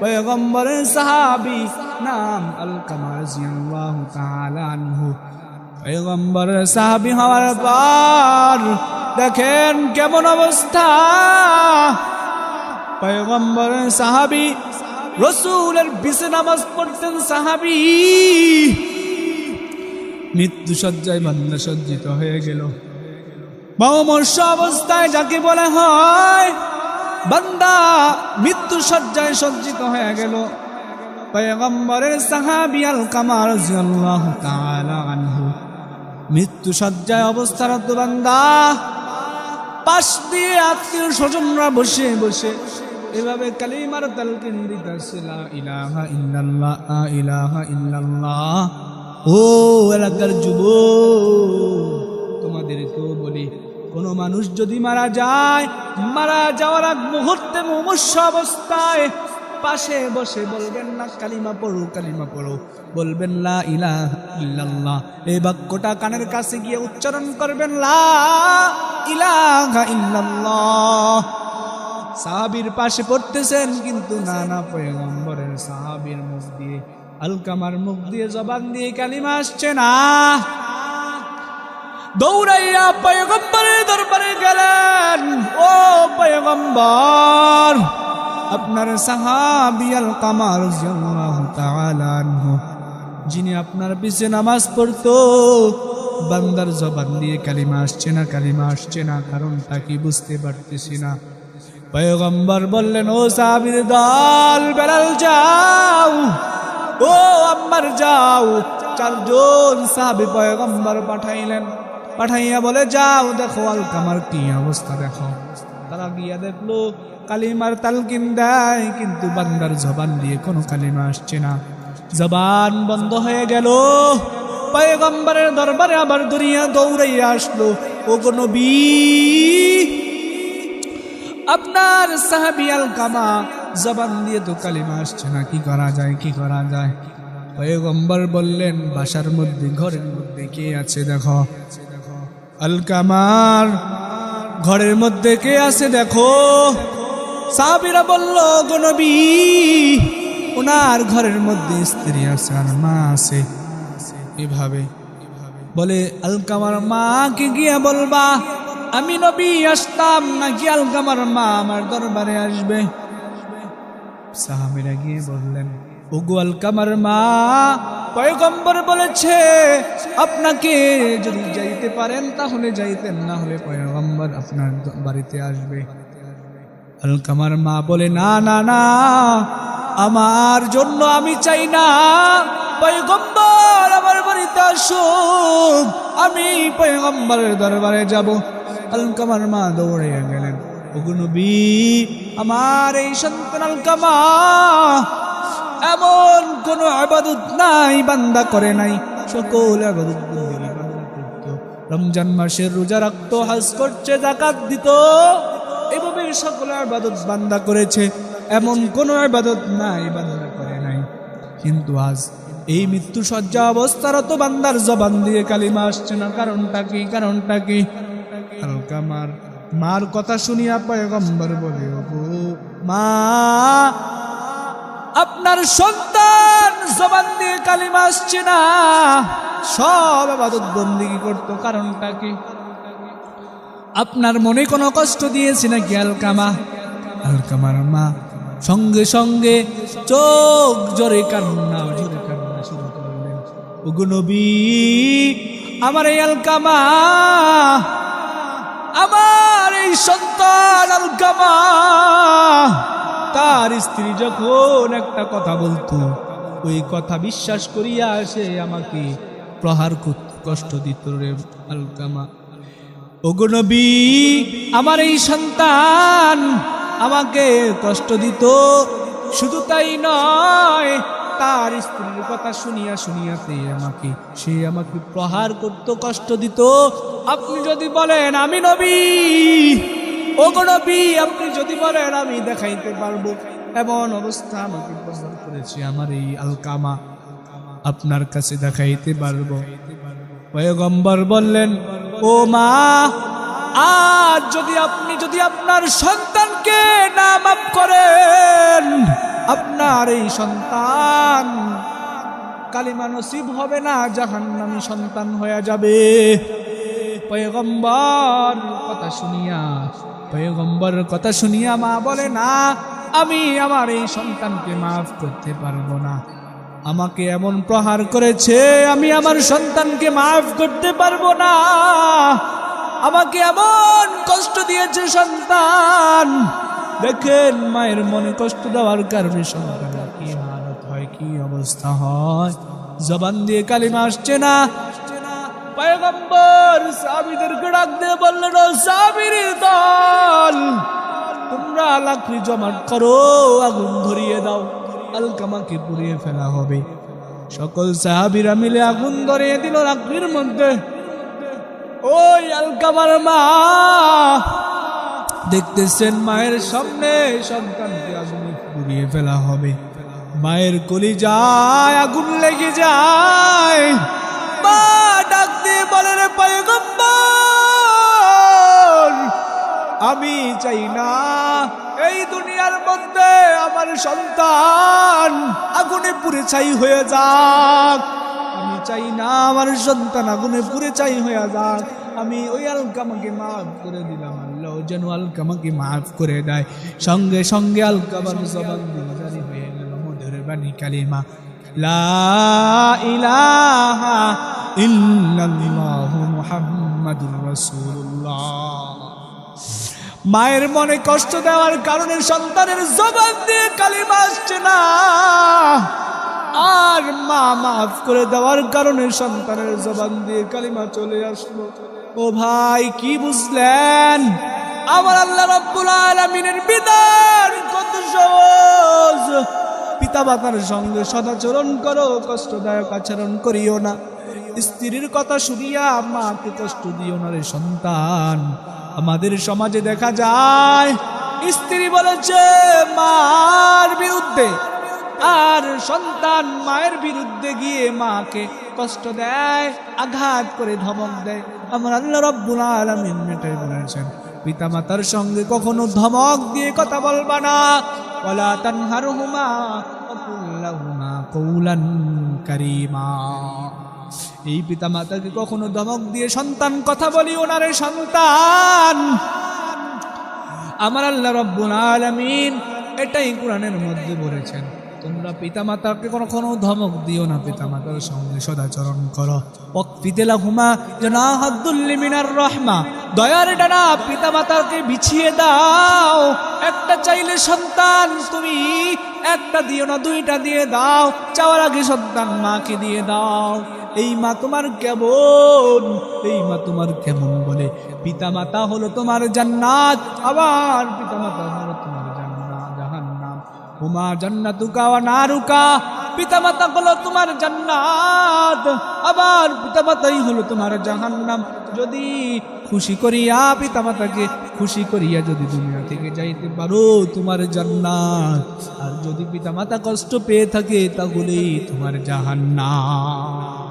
পয়গম্বরের সাহাবি নাম আল কামার জিয়াল্লাহু তাআলা আনহু। পয়গম্বরের সাহাবি হওয়ার পর দেখেন কেমন অবস্থা। পয়গম্বরের সাহাবি রসুলের বিছে নামাজ পড়তেন সাহাবি। মৃত্যু সজ্জায় বান্দা সজ্জিত হয়ে গেল। মমর্ষ অবস্থায় যাকে বলা হয় বান্দা মৃত্যু সজ্জায় সজ্জিত হয়ে গেল। পয়গম্বরের সাহাবি আল কামার আনহু। মৃত্যু সজ্জায় অবস্থারত বান্দা পাশ দিয়ে আত্মীয় স্বজনরা বসে বসে এভাবে কালিমার তালকিন দিতেছে লা ইলাহা ইল্লাল্লাহ ইলাহা ইল্লাল্লাহ। ও এলাকার যুব তোমাদেরকেও বলি কোনো মানুষ যদি মারা যায়, মারা যাওয়ার আগ মুহূর্তে মুমূর্ষ অবস্থায় পাশে বসে বলবেন না, কালিমা পড়ো কালিমা পড়ো। বলবেন, লা ইলাহা ইল্লাল্লাহ। এই বাক্যটা কানের কাছে গিয়ে উচ্চারণ করবেন, লা ইলাহা ইল্লাল্লাহ। সাহাবির পাশে পড়তেছেন, কিন্তু নানা পয়গম্বরের সাহাবির মুখ দিয়ে, আলকামার মুখ দিয়ে জবান দিয়ে কালিমা আসছে না। দৌড়াইয়া পয়গম্বরের দরবারে গেলেন ও পয়গম্বর আপনার সাহাবি আল কামার যিনি আপনার পিছে নামাজ পড়তো বান্দার জবান দিয়ে কালিমা আসছে না কালিমা আসছে না কারণটা কি বুঝতে পারতেছি না পয়গম্বর বললেন ও সাহাবির দল বেড়াল যাও ও আম্মার যাও চারজন সাহাবি পয়গম্বর পাঠাইলেন পাঠাইয়া বলে, যাও, দেখো আলকামার কি অবস্থা, দেখো। তারা গিয়া দেখল, কালিমার তালকিন দেয়, কিন্তু বান্দার জবান দিয়ে কোনো কালিমা আসছে না। জবান বন্ধ হয়ে গেল। পয়গম্বরের দরবারে আবার দুনিয়া দৌড়াইয়া আসলো। ও নবী, আপনার সাহাবি আল কামা, জবান দিয়ে তো কালিমা আসছে না, কি করা যায়, কি করা যায়? পয়গম্বর বললেন, বাসার মধ্যে, ঘরের মধ্যে কে আছে, দেখো? আল কামার। ঘরের মধ্যে কে আছে দেখো? সাহাবিরা বলল গনবী ওনার ঘরের মধ্যে স্ত্রী আছে আর মা আছে। এভাবে। বলে আলকামার মাকে গিয়ে বলবা, আমি নবী, আসতাম নাকি আলকামার মা আমার দরবারে আসবে সাহাবিরা গিয়ে বললেন, ওগো আলকামার মা পয়গম্বর বলেছে, আপনাকে যদি যাইতে পারেন, তাহলে যাইতেন, না হলে পয়গম্বর আপনার বাড়িতে আসবে। আলকামার মা বলে, না না না, আমার জন্য আমি চাই না। পয়গম্বর, আমার বাড়িতে আসুক আমি পয়গম্বরের দরবারে যাব। আলকামার মা দৌড়ে গেলেন। ওগুনবী আমার এই সন্তান আলকামা এমন কোন আবাদত নাই, বান্দা করে নাই। সকল আবাদত রমজান মাসের রোজা রাখতো, হাজ করছে জাকাত দিত। এভাবে সকল আবাদত বান্দা করেছে। এমন কোন আবাদত নাই, বান্দা করে নাই। কিন্তু আজ এই মৃত্যু সজ্জা অবস্থার তো বান্দার জবান দিয়ে কালিমা আসছে না। কারণটা কি কারণটা কি? হালকা মার কথা শুনিয়া পয়গম্বর বলে মা আপনার সন্তান জবান দিয়ে কালিমা আসছে না। সব আবাদত বন্দিগি করতো? কারণটা কি? আপনার মনে কোনো কষ্ট দিয়েছে নাকি আলকামা? আলকামার মা, সঙ্গে সঙ্গে চোখ জোরে কান্না জোরে কান্না শুরু করলেন। ওগো নবী, আমার এই আলকামা, আমার এই সন্তান আলকামা। তার স্ত্রী যখন একটা কথা বলতো, ওই কথা বিশ্বাস করিয়া সে আমাকে প্রহার করত কষ্ট দিত রে আলকামা। ওগো নবী, আমার এই সন্তান আমাকে কষ্ট দিত। শুধু তাই নয়, তার স্ত্রীর কথা শুনিয়া শুনিয়াতে আমাকে, সে আমাকে প্রহার করত, কষ্ট দিত। আপনি যদি বলেন, আমি নবী নবী, আপনি যদি বলেন, আমি দেখাইতে পারব। এমন অবস্থা আমাকে প্রহার করেছে আমার এই আলকামা। আপনার কাছে দেখাইতে পারব। পয়গম্বর বললেন, ও মা, আজ যদি আপনি, যদি আপনার সন্তানকে না মাফ করেন, আপনার এই সন্তান কালিমা নসিব হবে না, জাহান্নামী সন্তান হয়ে যাবে। পয়গম্বর কথা শুনিয়া পয়গম্বর কথা শুনিয়া মা বলে, না, আমি আমার এই সন্তানকে মাফ করতে পারব না। আমাকে এমন প্রহার করেছে, আমি আমার সন্তানকে মাফ করতে পারব না। আমাকে এমন কষ্ট দিয়েছে সন্তান। দেখেন, মায়ের মনে কষ্ট দেওয়ার কারণে সন্তানের কি হালত হয়, কি অবস্থা হয়। জবান দিয়ে কালিমা আসছে না। পয়গম্বর সাহাবীদেরকে ডাক দিয়ে বললেন, "ও সাহাবীর দল, তোমরা লাকড়ি জমাট করো, আগুন ধরিয়ে দাও, আলকামাকে পুড়িয়ে ফেলা হবে। সকল সাহাবীরা মিলে আগুন ধরিয়ে দিল লাকড়ির মধ্যে। ওই আলকামার মা দেখতেছেন মায়ের সামনে সন্তানকে আগুনে পুড়িয়ে ফেলা হবে। মায়ের কলি যায় আগুন লেগে যায়। আমি চাই না এই দুনিয়ার মধ্যে আমার সন্তান আগুনে পুরে ছাই হয়ে যাক। আমি চাই না আমার সন্তান আগুনে পুরে ছাই হয়ে যাক। আমি ওই আলকামাকে মাফ করে দিলাম, আল্লাহ যেন আলকামাকে মাফ করে দেয়। সঙ্গে সঙ্গে আলকামার জবান জারি হয়ে গেল, মধুর বাণী কালিমা। মায়ের মনে কষ্ট দেওয়ার কারণে সন্তানের জবান দিয়ে কালিমা আসছে না। আর মা মাফ করে দেওয়ার কারণে সন্তানের জবান দিয়ে কালিমা চলে আসলো। ও ভাই, কি বুঝলেন? আমার আল্লাহ রব্বুল আলামিনের পিতা মাতার সঙ্গে সদাচরণ করো, কষ্টদায়ক আচরণ করিও না। স্ত্রীর কথা শুনিয়া মাকে কষ্ট দিও না রে সন্তান। আমাদের সমাজে দেখা যায়, স্ত্রী বলেছে, মার বিরুদ্ধে। আর সন্তান মায়ের বিরুদ্ধে গিয়ে মাকে কষ্ট দেয়, আঘাত করে ধমক দেয়। আমার আল্লাহ রব্বুল আলামিন এটাই বলেছেন পিতা মাতার সঙ্গে কখনো ধমক দিয়ে কথা বলবা না। ওয়ালা তানহারহুমা ওয়া কুল লাহুমা কওলান এই পিতা মাতাকে কখনো ধমক দিয়ে সন্তান কথা বলি, ওনারে সন্তান। আমার আল্লাহ রব্বুল আলমিন এটাই কোরআনের মধ্যে বলেছেন। তোমরা পিতা মাতাকে কখনো ধমক দিও না পিতা মাতার সঙ্গে সদাচরণ করো। অকফিতেলা হুমা জানা হাদ্দুল্লি মিনার রহমা। দয়ার ডানা পিতা মাতাকে বিছিয়ে দাও। একটা চাইলে সন্তান তুমি একটা দিও না, দুইটা দিয়ে দাও। চাওয়ার আগে সন্তান মাকে দিয়ে দাও। এই মা তোমার কেমন? এই মা তোমার কেমন বলে? পিতা মাতা হলো তোমার জান্নাত। আবার পিতা হুমা জান্নাতুকা ওয়া নারুকা। পিতা মাতা হলো তোমার জান্নাত, আবার পিতামাতাই হলো তোমার জাহান্নাম। যদি খুশি করিয়া পিতা মাতাকে খুশি করিয়া যদি দুনিয়া থেকে যাইতে পারো, তোমার জান্নাত। আর যদি পিতা মাতা কষ্ট পেয়ে থাকে, তাহলেই তোমার জাহান্নাম।